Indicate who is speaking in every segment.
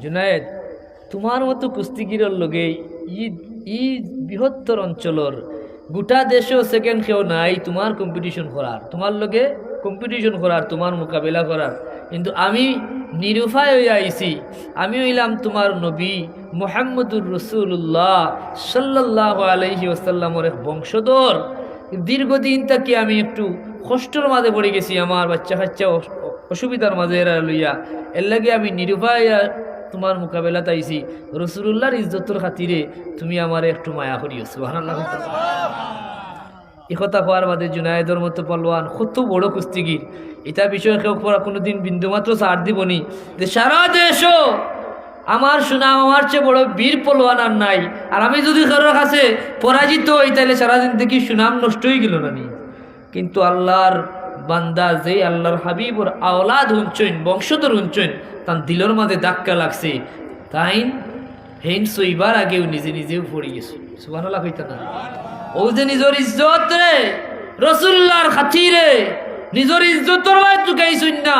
Speaker 1: জুনায়েদ, তোমার মতো কুস্তিগিরের লগে ই ই বৃহত্তর অঞ্চলের গোটা দেশেও সেকেন্ড কেউ নাই তোমার কম্পিটিশন করার। তোমার লগে কম্পিটিশন করার, তোমার মোকাবিলা করার। কিন্তু আমি নিরুপায় হয়ে আইছি। আমি হইলাম তোমার নবী মোহাম্মদুর রসুল্লাহ সাল্লাহ আলহি ওসাল্লামর এক বংশধর। দীর্ঘদিন তাকে আমি একটু কষ্টর মাঝে পড়ে গেছি আমার বাচ্চা কাচ্চা অস- অসুবিধার মাঝে এরা লইয়া। এর লাগে আমি নিরুপায় তোমার মোকাবেলা তাইছি রসুল্লাহর ইজ্জতর খাতিরে তুমি আমার একটু মায়া করিও, সুবহানাল্লাহ। একথা হওয়ার বাদে জুনায়েদর মতো পালোয়ান, কত বড় কুস্তিগির। এটা বিষয়ে কেউ পড়া কোনোদিন বিন্দুমাত্র ছাড় দিবনি যে সারা দেশও আমার সুনাম, আমার চেয়ে বড় বীর পলোয়ান আর নাই। আর আমি যদি কারোর কাছে পরাজিত হই তাহলে সারাদিন দেখি সুনাম নষ্ট হয়ে গেল না নি কিন্তু আল্লাহর বান্দা যে আল্লাহর হাবিবর আওলাদ হুঞ্চইন বংশধর হুঞ্চইন তার দিলর মাঝে ধাক্কা লাগছে। তাই হেন সইবার আগেও নিজে নিজেও পড়ে গেছে। সুবানাল্লাহ হইতা না? ও যে নিজের ইজ্জত রে রসুল্লাহর খাতিরে, নিজের ইজ্জতর চুকাইছুন না।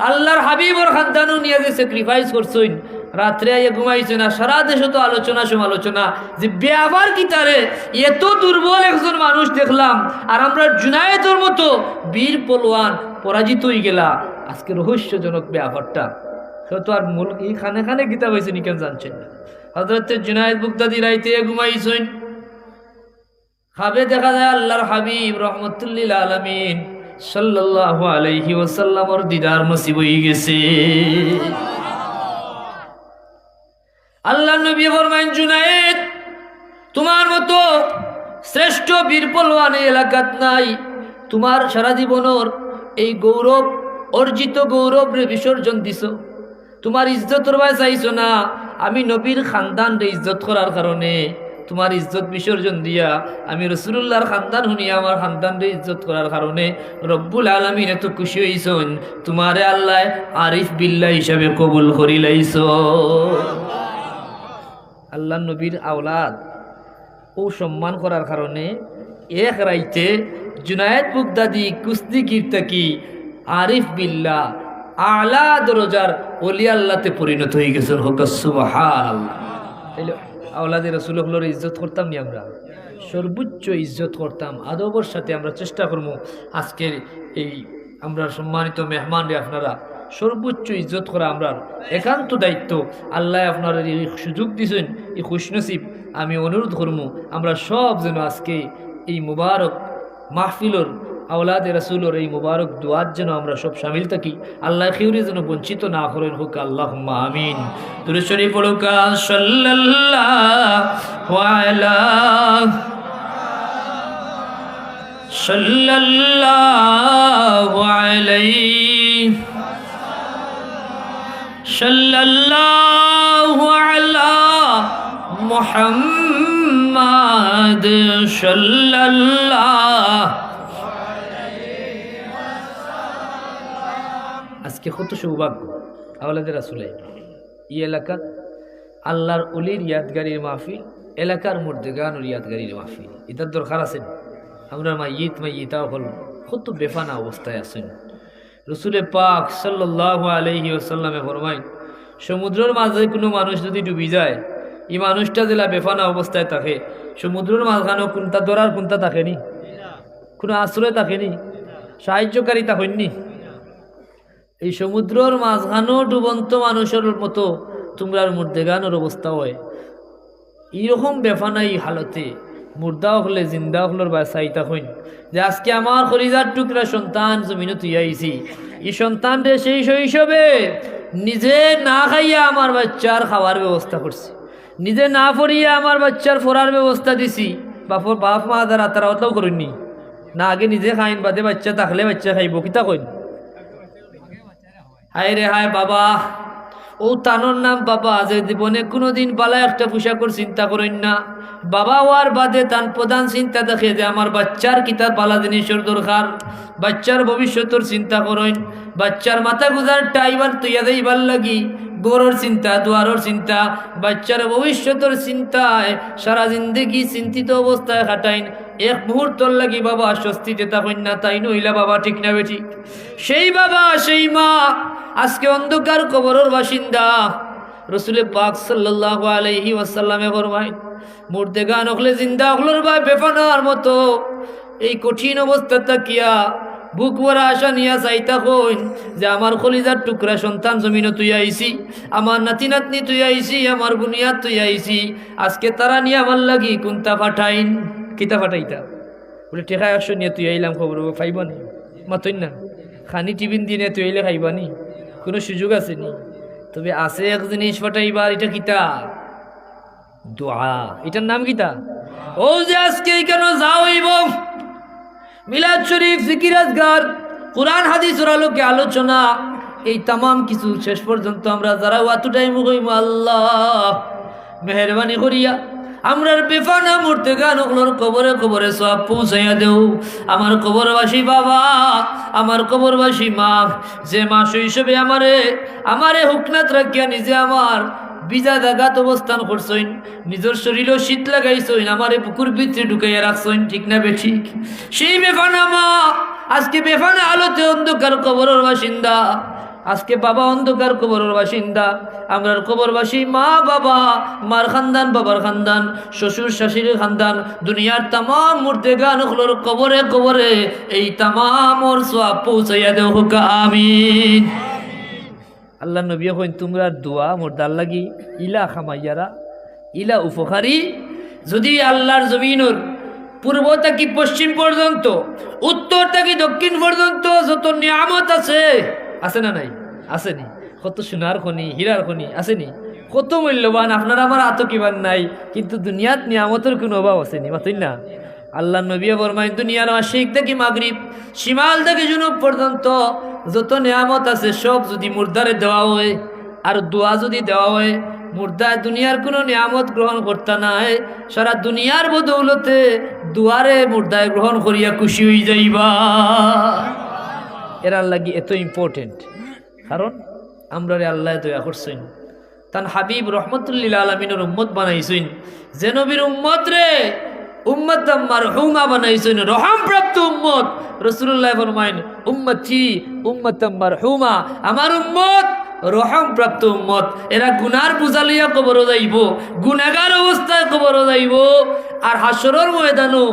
Speaker 1: আল্লাহর হাবিবর খানদানু নিয়ে যে স্যাক্রিফাইস করছইন রাত্রে আইয়ে ঘুমাইছে না, সারা দেশে তো আলোচনা সমালোচনা। যে ব্যাপার কি তারে? এত দুর্বল একজন মানুষ দেখলাম। আর আমরা জুনায়েতের মতো বীর পলোয়ান পরাজিত হয়ে গেলা আজকে রহস্যজনক ব্যাপারটা তো আর মূল এই খানে খানে গীতা হয়েছে নি কেন জানছেন না? হজরত জুনায়েদ বুকদাদি রাইতে ঘুমাইছেন। খাবে দেখা যায় আল্লাহর হাবিব রহমতুল্লিল আলমিন সাল্লাল্লাহু আলাইহি ওয়াসাল্লামর দিদার নসিব হয়ে গেছে। আল্লাহ নবী ফরমাইন, জুনায়েদ, তোমার মতো শ্রেষ্ঠ বীর পলওয়ান এই এলাকাত নাই। তোমার সারা জীবনের এই গৌরব, অর্জিত গৌরব রে বিসর্জন দিছ। তোমার ইজ্জত রবাই চাইছ না। আমি নবীর খানদান রে ইজ্জত করার কারণে তোমার ইজ্জত বিসর্জন দিয়া আমি রসুল্লাহর খানদান শুনিয়া আমার খানদান রে ইজ্জত করার কারণে রব্বুল আলমিন এত খুশি হইছন। তোমারে আল্লাহ আরিফ বিল্লা হিসাবে কবুল করিলাইছ আল্লাহ নবীর আওলাদ। ও সম্মান করার কারণে এক রাইতে জুনায়েদ বুগদাদি কুস্তি কীর্তাকি আরিফ বিল্লা আলা দরজার অলি আল্লাহতে পরিণত হয়ে গেছেন আওলাদের রসুলগুলোর ইজ্জত করতাম নি আমরা? সর্বোচ্চ ইজ্জত করতাম। আদবর সাথে আমরা চেষ্টা করব আজকের এই আমরা সম্মানিত মেহমান রে আপনারা সর্বোচ্চ ইজ্জত করা আমরা একান্ত দায়িত্ব। আল্লাহ আপনার এই সুযোগ দিছেন, এই খুশনসিব আমি অনুরোধ করব, আমরা সব যেন আজকে এই মুবারক মাহফিলর, আওলাদে রাসুলর এই মুবারক দোয়ার যেন আমরা সব সামিল থাকি। আল্লাহ খেউরি যেন বঞ্চিত না করেন, হোক আল্লাহ আমিন। তুরেশ্বরী পড়ুকা মুহাম্মাদ আজকে কত সৌভাগ্য। আওলাদের আসলে এই এলাকার আল্লাহর অলির ইয়াদগারির মাহফিল, এলাকার মধ্যে গানোর ইয়াদগারির মাহফিল। এটার দরকার আছে না? আমরা মা ঈদ মা ইতা হল, কত বেফানা অবস্থায় আছেন। রসুলে পাক সাল্লাহ আলহি ওসাল্লামে ফরমাই সমুদ্রের মাঝে কোনো মানুষ যদি ডুবি যায়, এই মানুষটা জেলা বেফানা অবস্থায় থাকে, সমুদ্রের মাঝখানেও কোনটা ধরার কোনটা থাকেনি? কোনো আশ্রয় থাকেনি? সাহায্যকারী তা থাকেননি এই সমুদ্রর মাঝখানেও ডুবন্ত মানুষের মতো তোমরার মধ্যে গানোর অবস্থা হয়। এইরকম বেফানাই হালতে মুর্দাও হলে জিন্দা হলোর বা চাইতা হইন। যে আজকে আমার খরিজার টুকরা সন্তান জমিনে তুই আইছি সন্তান রে সেই শৈশবে নিজে না খাইয়া আমার বাচ্চার খাওয়ার ব্যবস্থা করছি। নিজে না পড়িয়া আমার বাচ্চার ফোরার ব্যবস্থা দিছি। বাপর বাপ মা দ্বারা তারা অতও করেননি না আগে নিজে খাইন, বাদে বাচ্চা থাকলে বাচ্চা খাইব, কিতা কইন? হায় রে হায় বাবা। ও তানোর নাম বাবা যে জীবনে কোনোদিন বালা একটা পোশাকর চিন্তা করেন না। বাবা হওয়ার বাদে তান প্রধান চিন্তা দেখে যে আমার বাচ্চার কিতাব বালা জিনিসের দরকার। বাচ্চার ভবিষ্যতের চিন্তা করেন। বাচ্চার মাথা গুজার টাইবার তুইয়া দেইবার লাগি। গরর চিন্তা, দুয়ারর চিন্তা। বাচ্চার ভবিষ্যতের চিন্তায় সারা জিন্দগি চিন্তিত অবস্থায় কাটাইন। এক মুহূর্তর লাগি বাবা স্বস্তিতে থাকেন না তাই নইলা বাবা, ঠিক না বেঠিক সেই বাবা, সেই মা, আজকে অন্ধকার কবরের বাসিন্দা। রসুলে পাক সাল্লাহ আলহি ওয়াসাল্লামে ফরমাই মুর্দে গান হলে জিন্দা হলোর ভাই বেফানার মতো। এই কঠিন অবস্থা তাকিয়া বুক ভরা আশা নিয়া চাইতা কইন যে আমার কলিজার টুকরা সন্তান জমিনও তুই আইছি আমার নাতি নাতনি তুই আইছি আমার বুনিয়াদ তুই আইছি আজকে তারা নিয়ে আমার লাগি কোনটা পাঠাইন। কিতা পাঠাইতা বলে টেকা একশো নিয়ে তুই আইলাম খবর পাইব নি? মাতইন না। খানি টিফিন দিয়ে তুই আইলে খাইবা নি? কোনো সুযোগ আছে নি? তবে আছে এক জিনিস পাঠাইবার এটা কিতা? দোয়া। এটার নাম কিতা? ও যে আজকে কেন যাও এবং মিলাদ শরীফ জিকিরাজগার কোরআন হাদিসের আলোকে আলোচনা। এই তামাম কিছু শেষ পর্যন্ত আমরা যারা অতটাই মুখইম আল্লাহ মেহরবানি করিয়া আমরার বেফানা মূর্তে গান ওগুলোর কবরে কবরে সব পৌঁছাইয়া দেও। আমার কবরবাসী বাবা, আমার কবরবাসী মা, যে মা শৈশবে আমারে আমারে হুকনাত রাখিয়া নিজে আমার বিজা জাগাত অবস্থান করছইন নিজের শরীরও শীত লাগাইছইন আমারে পুকুর ভিতরে ঢুকাইয়া রাখছইন ঠিক না বে ঠিক? সেই বেফানা মা, আজকে বেফানা আলোতে অন্ধকার কবরের বাসিন্দা। আজকে বাবা অন্ধকার কবরের বাসিন্দা। আমরার কবরবাসী, মা, বাবা, মার খানদান, বাবার খানদান, শ্বশুর, শাশুড়ির খানদান, দুনিয়ার তাম মূর্তে গান হলোর কবরে কবরে, এই সোয়াব পৌঁছাইয়া দেও হুকা, আমিন। আল্লাহ নবী কইন তোমরা দোয়া মোরদার লাগি, ইলা খামাইয়ারা, ইলা উপকারী। যদি আল্লাহর জমিনর পূর্ব থেকে পশ্চিম পর্যন্ত, উত্তর থেকে দক্ষিণ পর্যন্ত যত নিয়ামত আছে আছে না নাই? আসেনি কত সোনার খনি, হীরার খনি আসেনি কত মূল্যবান, আপনার আমার আত কিমান নাই। কিন্তু দুনিয়াত নিয়ামতের কোনো অভাব আসেনি মাতই না? আল্লাহ নবী বরমাই দুনিয়ার আশিক থেকে মাগরিব সীমাল থেকে জুনুব পর্যন্ত যত নিয়ামত আছে, সব যদি মুর্দারে দেওয়া হয়, আর দোয়া যদি দেওয়া হয়, মুর্দায় দুনিয়ার কোনো নিয়ামত গ্রহণ করতে নাই। সারা দুনিয়ার বদৌলতে দুয়ারে মুর্দায় গ্রহণ করিয়া খুশি হয়ে যাইবা। এরার লাগি এত ইম্পর্টেন্ট কারণ আমরা আল্লাহ দয়া করছেন। তান হাবিব রহমতুল্লিল আলমিনের উম্মত বানাইছেন। যে নবীর উম্মত রে, উম্মত আমার হুমা বানাইছেন। রহম প্রাপ্ত উম্মত। রসুল্লাহ ফরমাইন উম্মতি, উম্মত আমার হুমা আমার উম্মত রহম প্রাপ্ত উম্মত। এরা গুনার বুঝা লইয়া কবর যাইব গুনাগার অবস্থায় কবর যাইব। আর হাসরর ময়দানও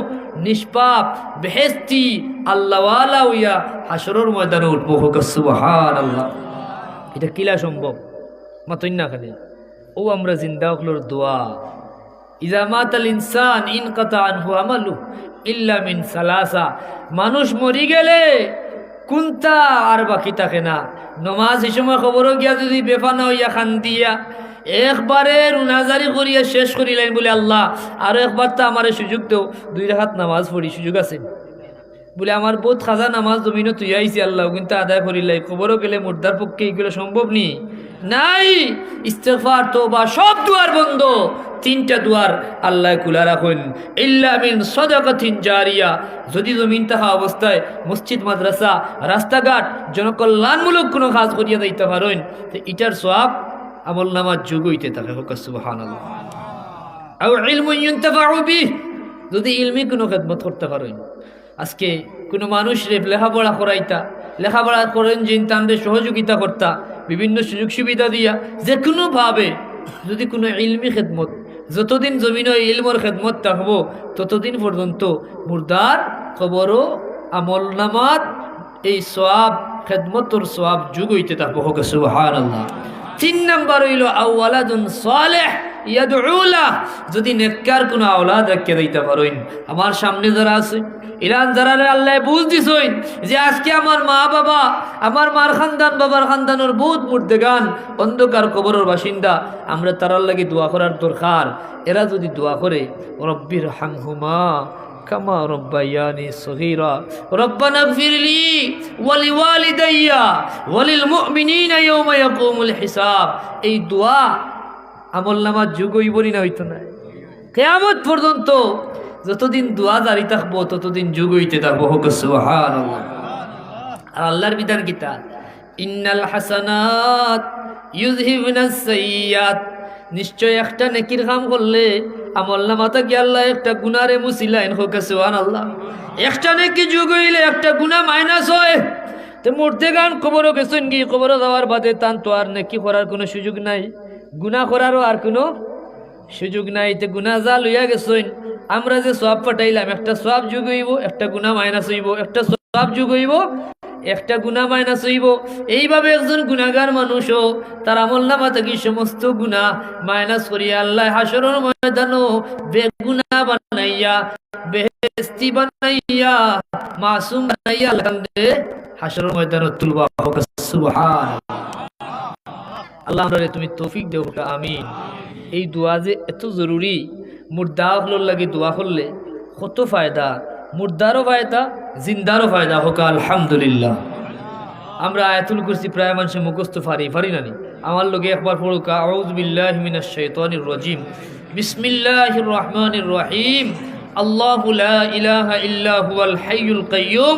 Speaker 1: নিষ্পাপ বেহেস্তি আল্লাহওয়ালা হইয়া হাসরর ময়দানে উঠবো। হোক সুবহান আল্লাহ এটা কিলা সম্ভব? মাতই না খালি। ও আমরা জিন্দা হকলোর দোয়া। ইজা মাতাল ইনসান ইন কাতা আনহু আমালু ইল্লা মিন সালাসা। মানুষ মরি গেলে কোনটা আর বাকি থাকে না। নমাজ এই সময় খবরও গিয়া যদি বেফানা হইয়া খান দিয়া। একবারে রুনাজারি করিয়া শেষ করিলেন বলে আল্লাহ। আরও একবার তো আমার সুযোগ দেও। দুই রাখাত নামাজ পড়ি, সুযোগ আছে? বলে, আমার বহুত খাজা নামাজ জমিনও তুই আইসি আল্লাহ, কিন্তু আদায় করিলাই খবরও গেলে মুর্দার পক্ষে এগুলো সম্ভব নি? নাই! ইস্তেফার তো বা সব দুয়ার বন্ধ। তিনটা দুয়ার আল্লাহ খুলা রাখুন। ইল্লামিন সদাকাথিন জারিয়া। যদি জমিন থাকা অবস্থায় মসজিদ, মাদ্রাসা, রাস্তাঘাট, জনকল্যাণমূলক কোনো কাজ করিয়া দিতে পারেন, তো ইটার সব আমল যুগ হইতে থাকে, হোক সুবাহান যদি ইলমি কোনো খেদমত করতে পারেন। আজকে কোনো মানুষ রে লেখাপড়া করাইতা, লেখাপড়া করেন যে তানরে সহযোগিতা করতা, বিভিন্ন সুযোগ সুবিধা দিয়া যে কোনোভাবে যদি কোনো ইলমি খেদমত, যতদিন জমিন ইলমর খেদমত থাকব, ততদিন পর্যন্ত মুর্দার খবরও আমল নামাত এই সোয়াব খেদমতর সোয়াব যুগ হইতে থাকব, হোক সুবহান আল্লাহ তিন নাম্বার হইল আউ্লাদুন সালেহ, ইয়াদউলা। যদি নেককার কোনো আওলাদ রাখিয়া দিতে পারেন। আমার সামনে যারা আছে, ইরান যারা আল্লাহ বুঝ দিছইন যে আজকে আমার মা বাবা, আমার মার খানদান, বাবার খানদানোর বহুত মূর্তে গান অন্ধকার কবরের বাসিন্দা, আমরা তারার লাগি দোয়া করার দরকার। এরা যদি দোয়া করে রব্বির হামহুমা কামা রব্বায়ানি সগীরা। রব্বানা গফিরলি ওয়ালিওয়ালিদাইয়া ওয়ালিল মুমিনিনা ইয়াওমা ইয়াকুমুল হিসাব। এই দোয়া আমল নামার যুগ হইবনি না হইতো না। কেয়ামত পর্যন্ত যতদিন দোয়া জারি থাকব, ততদিন যুগ হইতে থাকব। হোক, সুবহানাল্লাহ। আর আল্লাহর বিধান কিতা ইন্নাল হাসানাত ইউযহিবুনাস সাইয়্যাত। নিশ্চয় একটা নেকির কাম করলে একটা যুগ হইলে একটা হয়। তো কি বাদে তান তো আর কোনো সুযোগ নাই। গুণা আর কোনো সুযোগ নাই। গুণা আমরা যে সব পাঠাইলাম একটা সব যুগ হইব, একটা গুণা মাইনাস হইব, একটা সব যুগ হইব একটা গুণা মাইনাস হইব। এইভাবে একজন গুণাগার মানুষও তার আমল নামা থেকে সমস্ত গুণা মাইনাস করিয়া আল্লাহ হাসরের ময়দানও বেগুনা বানাইয়া বেহেস্তি বানাইয়া, মাসুম বানাইয়া আল্লাহ হাসরের ময়দানও তুলবা। আল্লাহ তুমি তৌফিক দেও আমিন। এই দোয়া যে এত জরুরি মুর্দা হলোর লাগে দোয়া করলে কত ফায়দা। মুর্দারও ফায়দা, জিন্দারও ফায়দা। হোক, আলহামদুলিল্লাহ। আমরা আয়াতুল কুরসি প্রায় মানুষের মুখস্থ ফারি ফারি নানি আমার লোকে একবার পড়ুক রাজিম। বিসমিল্লাহির রহমানির রহিম। আল্লাহ ইহ ইলাহা হাইম কাইয়ুম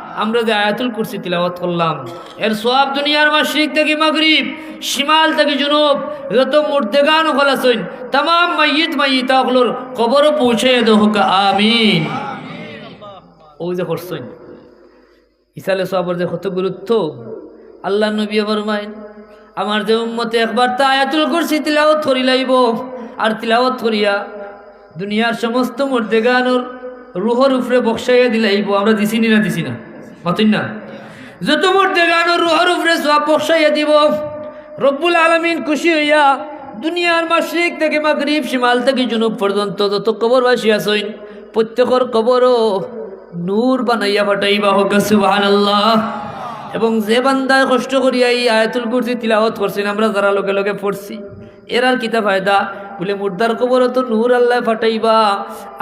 Speaker 1: আমরা যে আয়াতুল কুরসি তিলাওয়াত করলাম, এর সব দুনিয়ার মাশরিক থেকে মাগরিব, শিমাল থেকে জুনুব, যত মুর্দেগান হলাসইন তাম মাইয়িত মাইয়িতা হলোর কবরও পৌঁছে হোক, আমিন। ও যে করছইন ইসালে সবর যে কত গুরুত্ব আল্লাহ নবী ফরমাইন আমার যে উম্মতে একবার তা আয়াতুল কুরসি তিলাওয়াত করি লাইব, আর তিলাওয়াত করিয়া দুনিয়ার সমস্ত মুর্দেগানোর রুহর উপরে বক্সাইয়া দিলাইব, আমরা দিছি না দিছি না। মতই না। যত মধ্যে গানোর রুহর উপরে সব বক্সাইয়া দিব। রব্বুল আলমিন খুশি হইয়া দুনিয়ার মাসরিক থেকে মাগরিব সীমাল থেকে জুনুব পর্যন্ত যত কবরবাসী আসইন প্রত্যেকর কবরও নূর বানাইয়া ফাটাইবা হোক, সুবহানাল্লাহ। এবং যে বান্দায় কষ্ট করিয়া এই আয়াতুল কুরসি তিলাওয়াত করছেন, আমরা যারা লগে লগে পড়ছি, এর আর কিতা ফায়দা? বলে, মুর্দার কবর তো নূর আল্লাহ ফাটাইবা।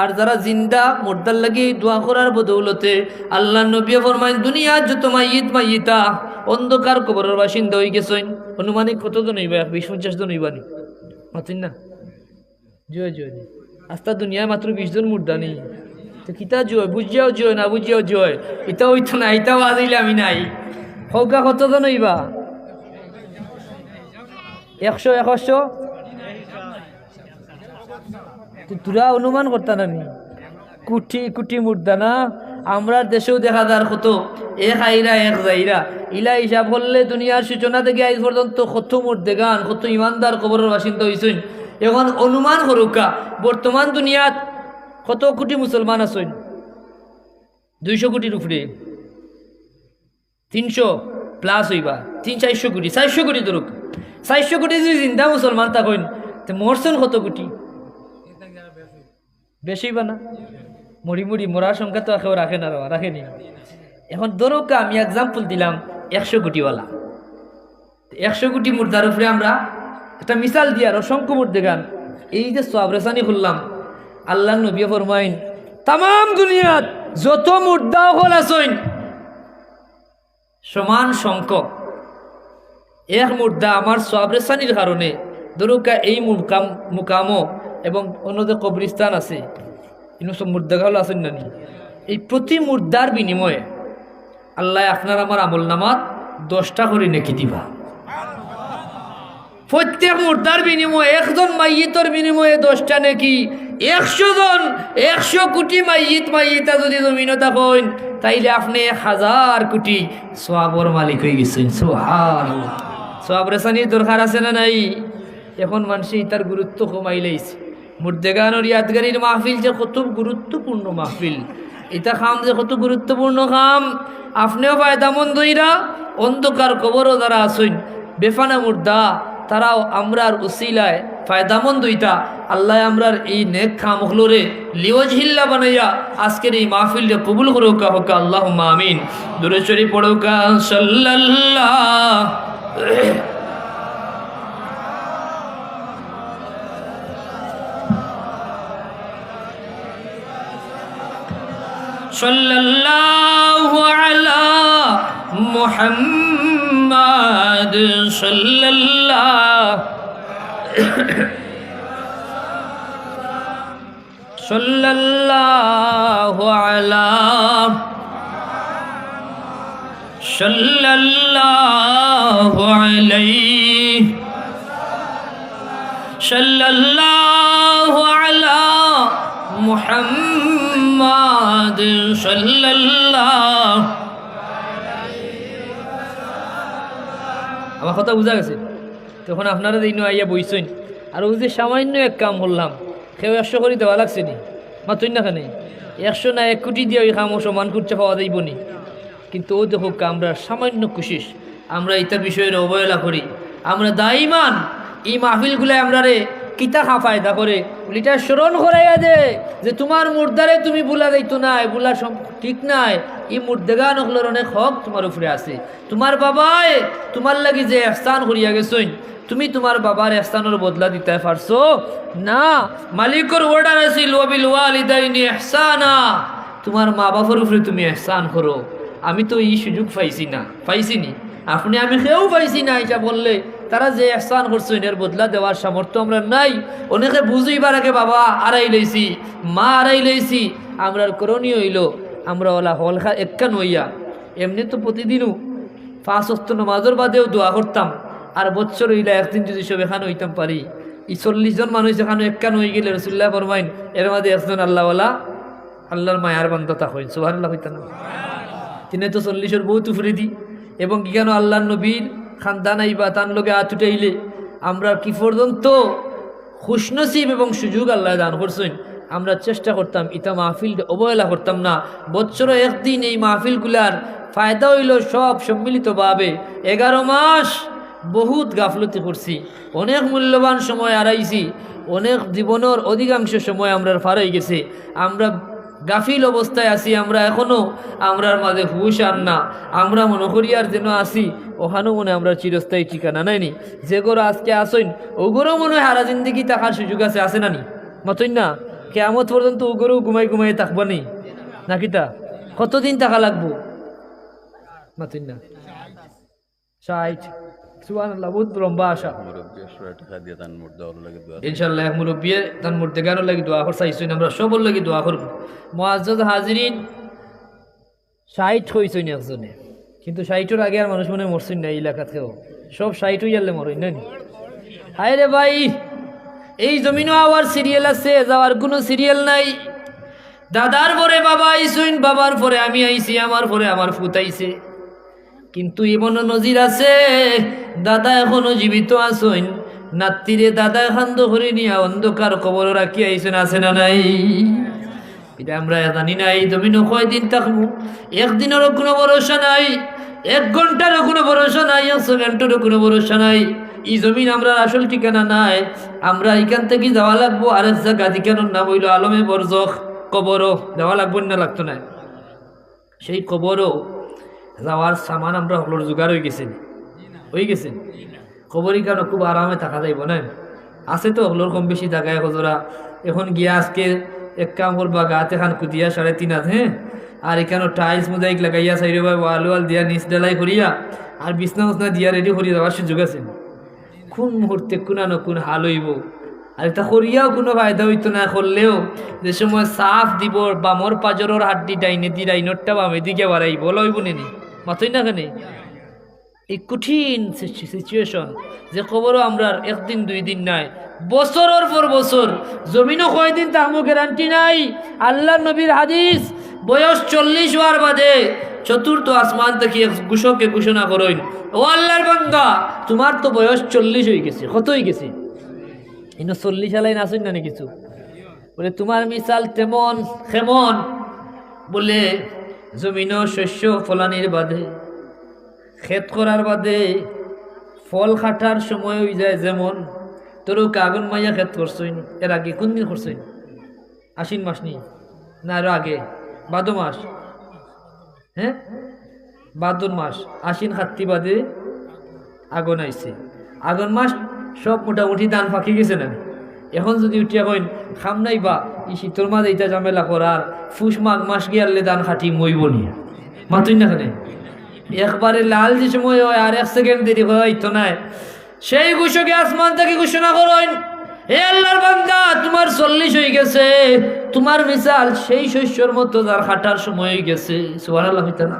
Speaker 1: আর যারা জিন্দা, মুর্দার লাগি দোয়া করার বদৌলতে আল্লাহ নবী ফরমাইন, দুনিয়া যত মাইত মাইতা অন্ধকার কবরের বাসিন্দা হয়ে গেছেন। অনুমানিক কতজন হইবা? বিশ পঞ্চাশ জন হইবা নি? মাতিন না? জয় জয় আস্তা দুনিয়ায় মাত্র বিশ জন মুর্দা নেই। তো কিতা জয়? বুঝিয়াও জয় না বুঝিয়াও জয়? ইটা হইতো না ইটাও আজিলে আমি নাই। হৌকা কতজন হইবা? একশো একশো? তোরা অনুমান করতা না নি কুটি কুটি মুর্দা না? আমরা দেশেও দেখা যার কত এক আইরা এক যাইরা ইলা হিসাব করলে দুনিয়ার সূচনা থেকে আজ পর্যন্ত কত মুর্দে গান কত ইমানদার কবরের বাসিন্দা হইছেন। এখন অনুমান করুকা, বর্তমান দুনিয়াত কত কোটি মুসলমান আছেন? দুইশো কোটির উপরে। তিনশো প্লাস হইবা। তিন, চারশো কোটি চারশো কোটি ধরুক। চারশো কোটি যদি জিন্দা মুসলমান থাকেন, তো মরছেন কত কোটি? বেশি বা না? মুড়ি মরার সংখ্যা তো কেউ রাখে না রাখেনি এখন ধরুক আমি এক্সাম্পল দিলাম একশো কোটিওয়ালা একশো কোটি মুর্দার উপরে আমরা একটা মিসাল দিয়ার অসংখ্য মুর্দে গান। এই যে সবরেসানি করলাম আল্লাহ নবী ফরমাইন তাম দুনিয়াত যত মুর্দা হল আসইন সমান সংখ্যক। এক মুর্দা আমার সবরেসানির কারণে ধরুকা এই মুকাম মুকামও এবং অন্য যে কবরিস্তান আছে। কিন্তু সব মুর্দাগাল আছেন নানি এই প্রতি মুর্দার বিনিময়ে আল্লাহ আপনার আমার আমল নামাত দশটা করে নেকি দিবা। প্রত্যেক মুর্দার বিনিময়ে, একজন মাইয়িতর বিনিময়ে দশটা নাকি। একশো জন, একশো কোটি মাইয়িত মাইয়িতা যদি জমিন থাকেন, তাইলে আপনি এক হাজার কোটি সোয়াবর মালিক হয়ে গেছেন। সোহান সোয়াব রেসানির দরকার আছে না নাই? এখন মানুষ তার গুরুত্ব কমাই লাইছে। মুর্দেগানোর ইয়াদগারির মাহফিল যে কত গুরুত্বপূর্ণ মাহফিল। এটা খাম যে কত গুরুত্বপূর্ণ খাম। আপনিও ফায়দামন্দ ইরা অন্ধকার কবরও যারা আসইন বেফানা মুর্দা, তারাও আমরার উসিলায় ফায়দামন্দ ইটা আল্লাহ আমরার এই নেক খাম হলোরে লিওজহিল্লা বানাইয়া আজকের এই মাহফিলটা কবুল করুকা, হোকা আল্লাহ মামিন দূরে চরি পড়ুকা সাল্লাল্লাহ। صلى الله على محمد صلى الله صلى الله على صلى الله عليه صلى الله على محمد আলা মুহাম্মাদ সাল্লাল্লাহু আমার কথা বোঝা গেছে? তখন আপনারা দিন আইয়া বইছেন, আর ওই যে সামান্য এক কাম করলাম কেউ একশো করে দেওয়া লাগছে নি? মাতুন না খানে? একশো না এক কোটি দিয়ে ওই কাম সমান করছে পাওয়া যাইব নি? কিন্তু ও দেখো আমরা সামান্য কুশিস, আমরা এটা বিষয়ের অবহেলা করি। আমরা দাইমান এই মাহফিলগুলো আমরা রে কিতা খা ফায়দা করে? লিটা স্মরণ করাইয়া দে যে তোমার মুর্দারে তুমি বুলা যাইতো নাই, বুলা ঠিক নাই। এই মুর্দেগান হলোর অনেক হক তোমার উপরে আছে। তোমার বাবাই তোমার লাগি যে এহসান করিয়া গেছইন তুমি তোমার বাবার এহসানের বদলা দিতে পারছ? না, মালিকর অর্ডার আছিল ওয়াবিল ওয়ালিদাইনি ইহসানা তোমার মা বাবার উপরে তুমি এহসান করো। আমি তো এই সুযোগ পাইছি না, পাইছি নি। আপনি আমি কেউ পাইছি না এটা বললে তারা যে এহসান করছ, এর বদলা দেওয়ার সামর্থ্য আমরা নাই। অনেকে বুঝইবার আগে বাবা, আড়াই লইছি, মা আড়াই লইছি আমরা করণীয় হইল, আমরা ওলা হল খা একান হইয়া। এমনি তো প্রতিদিনও পাঁচ অস্ত নমাজের বাদেও দোয়া করতাম। আর বছর হইলে একদিন যদি সব এখানে হইতাম পারি। এই চল্লিশ জন মানুষ এখানে একান হয়ে গেলে রসুল্লাহ ফরমাইন, এর মধ্যে একজন আল্লাহওয়ালা আল্লাহর মায়ার বান্ধতা হইন। সোহার আল্লাহ হইতাম তিনি তো চল্লিশের বহুত উফরে দি। এবং কি কেন আল্লাহ নবীর খানদান আইবা তার লোকে হাত উঠাইলে আমরা কি পর্যন্ত খুশনসিব এবং সুযোগ আল্লাহ দান করছেন? আমরা চেষ্টা করতাম, ইতা মাহফিল অবহেলা করতাম না। বছরে একদিন এই মাহফিলগুলার ফায়দা হইল সব সম্মিলিতভাবে। এগারো মাস বহুত গাফলতি করছি। অনেক মূল্যবান সময় হারাইছি। অনেক জীবনের অধিকাংশ সময় আমরা ফারাই গেছে। আমরা গাফিল অবস্থায় আছি আমরা এখনও। আমরার মাঝে হুশ আর না। আমরা মনে করি আর যেন আসি ওখানেও মনে আমরা চিরস্থায়ী ঠিকানা নাইনি যে গরো আজকে আসইন ওগরও মনে হয় হারা জিন্দিগি থাকার সুযোগ আছে আছে নানি মতই না? কেমত পর্যন্ত ওগরও ঘুমাই ঘুমাই থাকব নি? নাকি তা? কতদিন থাকা লাগবো? মতই না? ষাট। বহুত লম্বা আশা। ইনশাল্লাহ মুরব্বিয়ে লাগি দোয়া আমরা সবর লাগি দোয়া করব। মোয়াজ্জদ হাজিরিন ষাট একজনে কিন্তু ষাটর আগে আর মানুষ মনে হয় মরছেন না এই এলাকাতেও। সব ষাট হই গেলে মরই না নি? হায় রে ভাই এই জমিনও আবার সিরিয়াল আছে যাওয়ার কোনো সিরিয়াল নাই। দাদার পরে বাবা আইসইন বাবার পরে আমি আইছি আমার পরে আমার ফুত আইছে। কিন্তু এমনও নজির আছে, দাদা এখনও জীবিত আসইন নাতিরে দাদা খান্দ করে নিয়া অন্ধকার কবর রাখি আইসেন আছে না নাই? এটা আমরা জানি নাই, জমিনও কয়দিন থাকব? একদিনেরও কোনো ভরসা নাই, এক ঘন্টারও কোনো ভরসা নাই, এক সেকেন্ডেরও কোনো ভরসা নাই। এই জমিন আমরা আসল ঠিকানা নাই, আমরা এখান থেকে যাওয়া লাগবো, আরেক জায়গা ঠিকানোর নাম হইল আলমে বরজখ। কবরও যাওয়া লাগবো না লাগতো না। সেই কবরও যাওয়ার সামান আমরা হলোর জোগাড় হয়ে গেছেন হয়ে গেছেন খবরই কেন খুব আরামে থাকা যাইব না আছে তো হলোর কম বেশি জায়গায় হজরা এখন গিয়া আজকে এক কাম করবা গাতে খান কুদিয়া সাড়ে তিন হাত হ্যাঁ আর এখানে টাইলস মোজাইক লাগাইয়া সাইডে বা ওয়াল ওয়াল দিয়া নিচ ডালাই করিয়া আর বিছনা উছনা দিয়া রেডি করিয়া যাওয়ার সুযোগ আছে কোন মুহূর্তে কোনা না কোন হাল হইব? আর এটা করিয়াও কোনো ফায়দা হইতো না করলেও যে সময় সাফ দিব বামর পাজরের হাড্ডি ডাইনে দি ডাইনরটা বামে দিকে বাড়াইব লইব নেনি? মাতই না কেনে এই কঠিন সিচুয়েশন যে খবরও আমরা একদিন দুই দিন নাই। বছরের পর বছর, জমিনও কয়দিন তাহমো গ্যারান্টি নাই। আল্লাহ নবীর হাদিস, বয়স চল্লিশ হওয়ার বাদে চতুর্থ আসমান থেকে এক ঘোষণা করইন ও আল্লাহর বান্দা, তোমার তো বয়স চল্লিশ হয়ে গেছে, কত হয়ে গেছে? ইনো চল্লিশ আলাই নাচুন না কিছু? বলে, তোমার মিসাল তেমন কেমন বলে জমিন শস্য ফলানির বাদে। ক্ষেত করার বাদে ফল খাটার সময় হয়ে যায় যেমন, তোরও আগুন মাইয়া ক্ষেত করছইন এর আগে কোন দিন করছইন আশ্বিন মাস নি? না আরও আগে। বাদো মাস। হ্যাঁ? বাদর মাস। আশ্বিন খাত্তি বাদে আগুন আইছে। আগুন মাস সব মোটামুটি দান ফাঁকি গেছে না? এখন যদি উঠিয়া কইন, খাম নাই বা ই শীতল মাছ এইটা ঝামেলা করার ফুস মাঘ মাস গিয়ারলে দান খাটি মইব নিয়া মাতুই না খানে একবারে লাল যে সময় হয় আর এক সেকেন্ড দেরি হয় তো নাই। সেই ঘোষকে আসমান থেকে ঘোষণা করেন হে আল্লাহর বান্দা, তোমার চল্লিশ হয়ে গেছে, তোমার মিসাল সেই শস্যর মতো তার খাটার সময় হয়ে গেছে। সুবহানাল্লাহ হইতা না।